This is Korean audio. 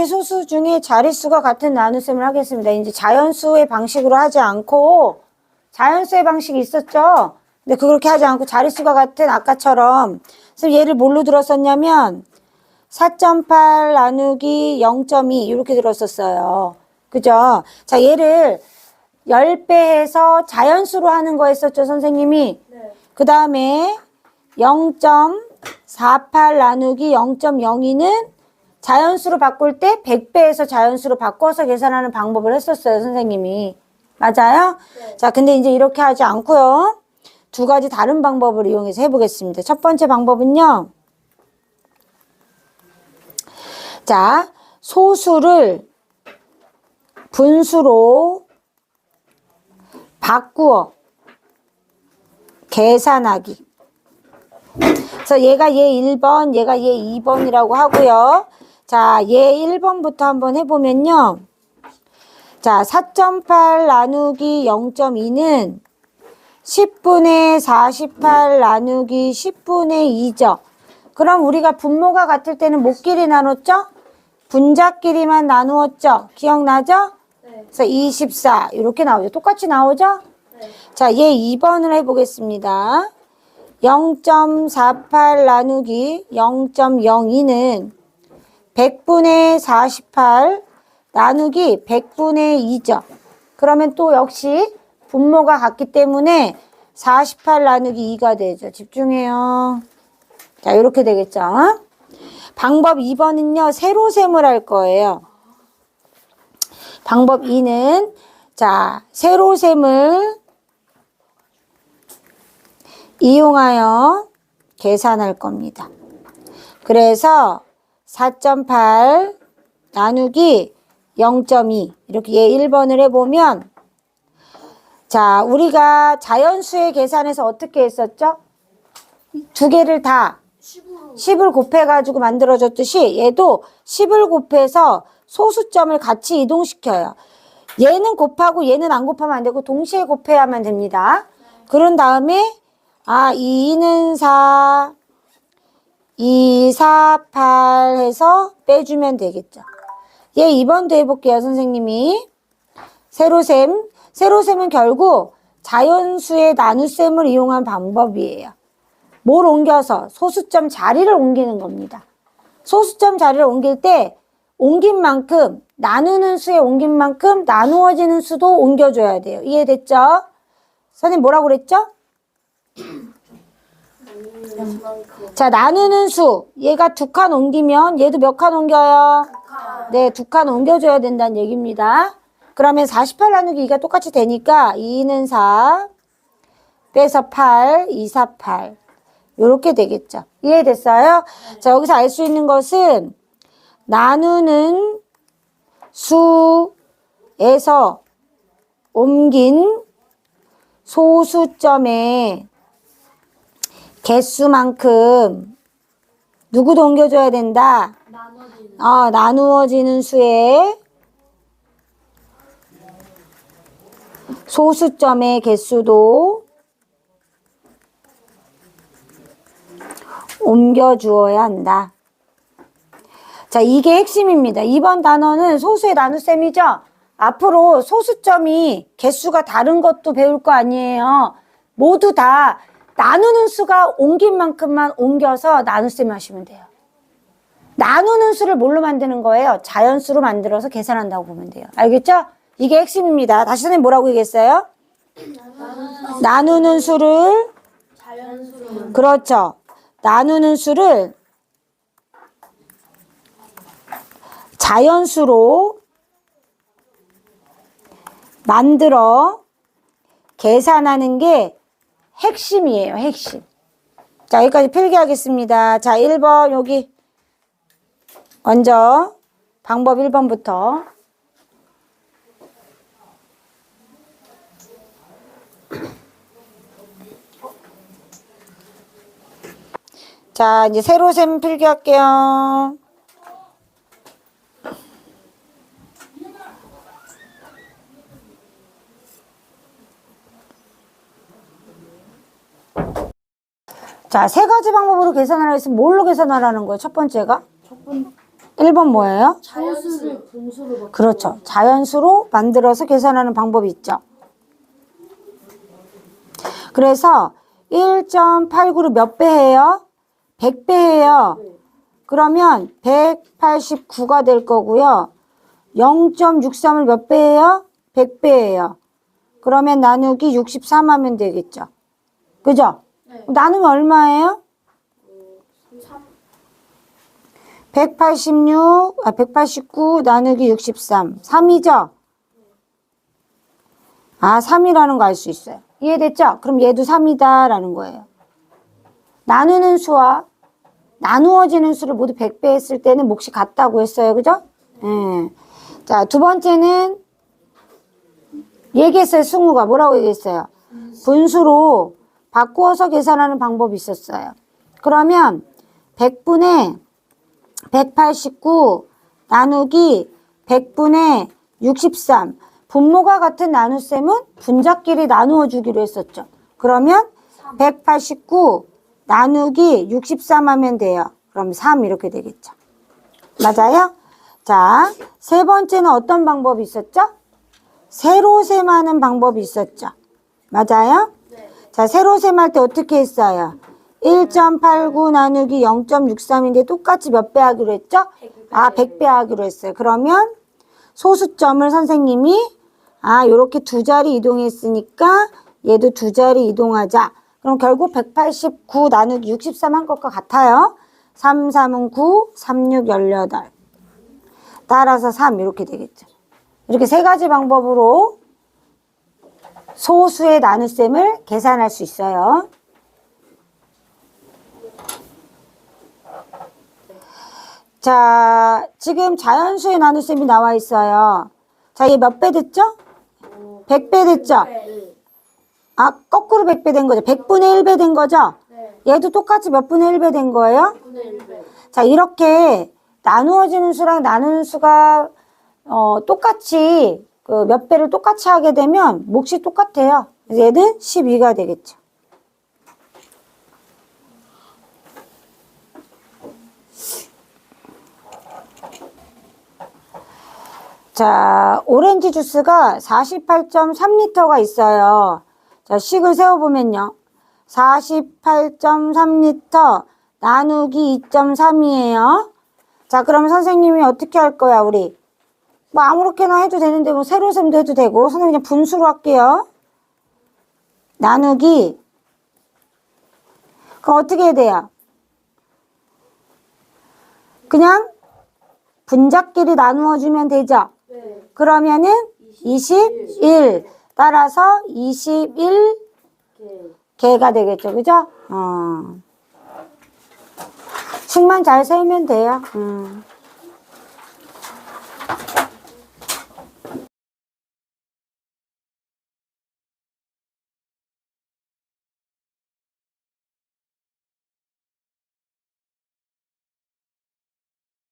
나누기 소수 중에 자릿수가 같은 나눗셈을 하겠습니다. 이제 자연수의 방식으로 하지 않고 자연수의 방식이 있었죠. 근데 그렇게 하지 않고 자릿수가 같은 아까처럼 그래서 얘를 뭘로 들었었냐면 4.8 나누기 0.2 이렇게 들었었어요. 그죠? 자, 얘를 10배 해서 자연수로 하는 거 했었죠, 선생님이. 네. 그 다음에 0.48 나누기 0.02는 자연수로 바꿀 때 100배에서 자연수로 바꿔서 계산하는 방법을 했었어요, 선생님이. 맞아요? 네. 자, 근데 이제 이렇게 하지 않고요. 두 가지 다른 방법을 이용해서 해보겠습니다. 첫 번째 방법은요. 자, 소수를 분수로 바꾸어 계산하기. 그래서 얘가 얘 1번, 얘가 얘 2번이라고 하고요. 자, 얘 1번부터 한번 해보면요. 자, 4.8 나누기 0.2는 10분의 48 나누기 10분의 2죠. 그럼 우리가 분모가 같을 때는 목끼리 나눴죠? 분자끼리만 나누었죠? 기억나죠? 네. 그래서 24 이렇게 나오죠. 똑같이 나오죠? 네. 자, 얘 2번을 해보겠습니다. 0.48 나누기 0.02는 100분의 48 나누기 100분의 2죠. 그러면 또 역시 분모가 같기 때문에 48 나누기 2가 되죠. 집중해요. 자, 이렇게 되겠죠. 방법 2번은요, 세로 셈을 할 거예요. 방법 2는, 자, 세로 셈을 이용하여 계산할 겁니다. 그래서 4.8 나누기 0.2 이렇게 얘 1번을 해보면 자 우리가 자연수의 계산에서 어떻게 했었죠? 두 개를 다 10으로 10을 곱해가지고 만들어졌듯이 얘도 10을 곱해서 소수점을 같이 이동시켜요. 얘는 곱하고 얘는 안 곱하면 안 되고 동시에 곱해야만 됩니다. 그런 다음에 아 2는 4, 2, 4, 8 해서 빼주면 되겠죠. 얘 2번도 해볼게요, 선생님이. 세로셈. 세로셈은 결국 자연수의 나눗셈을 이용한 방법이에요. 뭘 옮겨서 소수점 자리를 옮기는 겁니다. 소수점 자리를 옮길 때 옮긴 만큼 나누는 수에 옮긴 만큼 나누어지는 수도 옮겨줘야 돼요. 이해됐죠? 선생님 뭐라고 그랬죠? 그만큼 자 나누는 수 얘가 두 칸 옮기면 얘도 몇 칸 옮겨요? 네, 두 칸 옮겨줘야 된다는 얘기입니다. 그러면 48 나누기 2가 똑같이 되니까 2는 4 빼서 8, 2, 4, 8 요렇게 되겠죠. 이해됐어요? 자 여기서 알 수 있는 것은 나누는 수에서 옮긴 소수점의 개수만큼 누구도 옮겨줘야 된다. 나눠지는 어, 나누어지는 수의 소수점의 개수도 옮겨주어야 한다. 자, 이게 핵심입니다. 이번 단어는 소수의 나눗셈이죠? 앞으로 소수점이 개수가 다른 것도 배울 거 아니에요. 모두 다 나누는 수가 옮긴 만큼만 옮겨서 나눗셈 하시면 돼요. 나누는 수를 뭘로 만드는 거예요? 자연수로 만들어서 계산한다고 보면 돼요. 알겠죠? 이게 핵심입니다. 다시 선생님 뭐라고 얘기했어요? 나누는 수를 그렇죠. 나누는 수를 자연수로 만들어 계산하는 게 핵심이에요, 핵심. 자, 여기까지 필기하겠습니다. 자, 1번 여기 먼저 방법 1번부터 자, 이제 세로 셈 필기할게요. 자, 세 가지 방법으로 계산하라 했으면 뭘로 계산하라는 거예요? 첫 번째가? 첫 번, 1번 뭐예요? 자연수를 분수로. 그렇죠. 자연수로 만들어서 계산하는 방법이 있죠. 그래서 1.89를 몇배 해요? 100배 해요. 그러면 189가 될 거고요. 0.63을 몇배 해요? 100배 해요. 그러면 나누기 63 하면 되겠죠. 그죠? 네. 나누면 얼마예요? 3. 186, 아, 189 나누기 63. 3이죠? 아, 3이라는 거 알 수 있어요. 이해됐죠? 그럼 얘도 3이다라는 거예요. 나누는 수와 나누어지는 수를 모두 100배 했을 때는 몫이 같다고 했어요. 그죠? 예. 자, 두 번째는 얘기했어요. 승우가 뭐라고 얘기했어요? 분수로 바꾸어서 계산하는 방법이 있었어요. 그러면 100분의 189 나누기 100분의 63. 분모가 같은 나눗셈은 분자끼리 나누어 주기로 했었죠. 그러면 189 나누기 63 하면 돼요. 그럼 3 이렇게 되겠죠. 맞아요? 자, 세 번째는 어떤 방법이 있었죠? 세로 셈하는 방법이 있었죠. 맞아요? 네. 자, 세로 셈할 때 어떻게 했어요? 1.89 나누기 0.63인데 똑같이 몇 배 하기로 했죠? 아, 100배 하기로 했어요. 그러면 소수점을 선생님이 아, 요렇게 두 자리 이동했으니까 얘도 두 자리 이동하자. 그럼 결국 189 나누기 63 한 것과 같아요. 3, 3은 9, 3, 6, 18. 따라서 3 이렇게 되겠죠. 이렇게 세 가지 방법으로 소수의 나눗셈을 계산할 수 있어요. 자, 지금 자연수의 나눗셈이 나와 있어요. 자, 얘 몇 배 됐죠? 100배 됐죠? 네. 아, 거꾸로 100배 된 거죠. 100분의 1배 된 거죠? 네. 얘도 똑같이 몇 분의 1배 된 거예요? 9분의 1배. 자, 이렇게 나누어지는 수랑 나누는 수가 어, 똑같이 그 몇 배를 똑같이 하게 되면 몫이 똑같아요. 얘는 12가 되겠죠. 자, 오렌지 주스가 48.3리터가 있어요. 자, 식을 세워보면요. 48.3리터 나누기 2.3이에요. 자, 그럼 선생님이 어떻게 할 거야, 우리? 뭐 아무렇게나 해도 되는데 뭐 세로셈도 해도 되고 선생님 그냥 분수로 할게요. 나누기 그럼 어떻게 해야 돼요? 그냥 분자끼리 나누어 주면 되죠. 네. 그러면은 21 따라서 21 개. 개가 되겠죠. 그죠? 어. 식만 잘 세우면 돼요. 음.